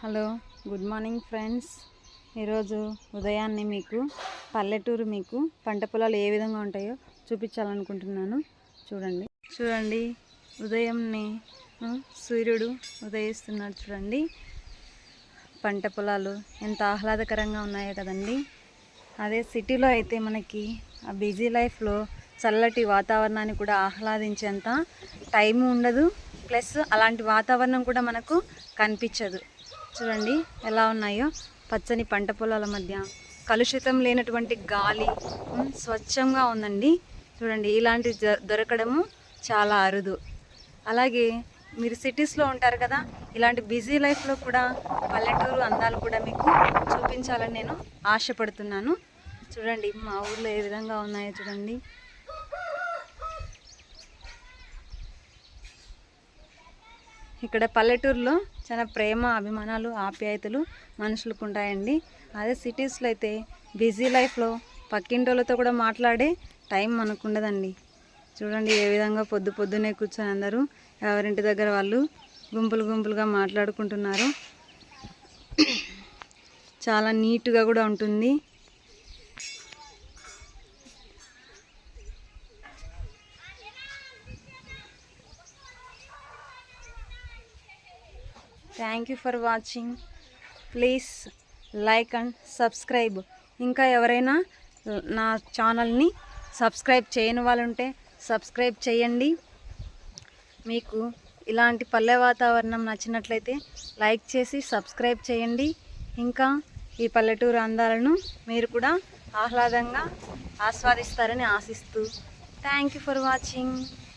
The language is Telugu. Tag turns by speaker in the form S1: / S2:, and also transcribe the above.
S1: Hello good morning friends. ఈరోజు ఉదయాన్నే మీకు పల్లెటూరు మీకు పంట పొలాలు ఏ విధంగా ఉంటాయో చూపించాలనుకుంటున్నాను. చూడండి. చూడండి ఉదయంని సూర్యుడు ఉదయిస్తున్నాడు చూడండి. పంట పొలాలు ఎంత ఆహ్లాదకరంగా ఉన్నాయో కదండి. అదే సిటీలో అయితే మనకి ఆ బిజీ లైఫ్లో చల్లటి వాతావరణాన్ని కూడా ఆహ్లాదించేంత టైం ఉండదు. ప్లస్ అలాంటి వాతావరణం కూడా మనకు కనిపించదు. చూడండి ఎలా ఉన్నాయో. పచ్చని పంట పొలాల మధ్య కలుషితం లేనటువంటి గాలి స్వచ్ఛంగా ఉందండి. చూడండి ఇలాంటి దొరకడము చాలా అరుదు. అలాగే మీరు సిటీస్లో ఉంటారు కదా ఇలాంటి బిజీ లైఫ్లో కూడా పల్లెటూరు అందాలు కూడా మీకు చూపించాలని నేను ఆశపడుతున్నాను. చూడండి మా ఊర్లో ఏ విధంగా ఉన్నాయో చూడండి. ఇక్కడ పల్లెటూరులో చాలా ప్రేమ అభిమానాలు ఆప్యాయతలు మనుషులకు ఉంటాయండి అదే సిటీస్లో అయితే బిజీ లైఫ్లో పక్కింటోళ్ళతో కూడా మాట్లాడే టైం మనకు ఉండదండి చూడండి ఏ విధంగా పొద్దు పొద్దునే కూర్చొని అందరూ ఎవరింటి దగ్గర వాళ్ళు గుంపులు గుంపులుగా మాట్లాడుకుంటున్నారు. చాలా నీట్గా కూడా ఉంటుంది. Thank you for watching please like and subscribe ఇంకా ఎవరైనా నా ఛానల్ని సబ్స్క్రైబ్ చేయని వాళ్ళు ఉంటే సబ్స్క్రైబ్ చేయండి. మీకు ఇలాంటి పల్లె వాతావరణం నచ్చినట్లయితే లైక్ చేసి సబ్స్క్రైబ్ చేయండి. ఇంకా ఈ పల్లెటూరు అందాలను మీరు కూడా ఆహ్లాదంగా ఆస్వాదిస్తారని ఆశిస్తూ. Thank you for watching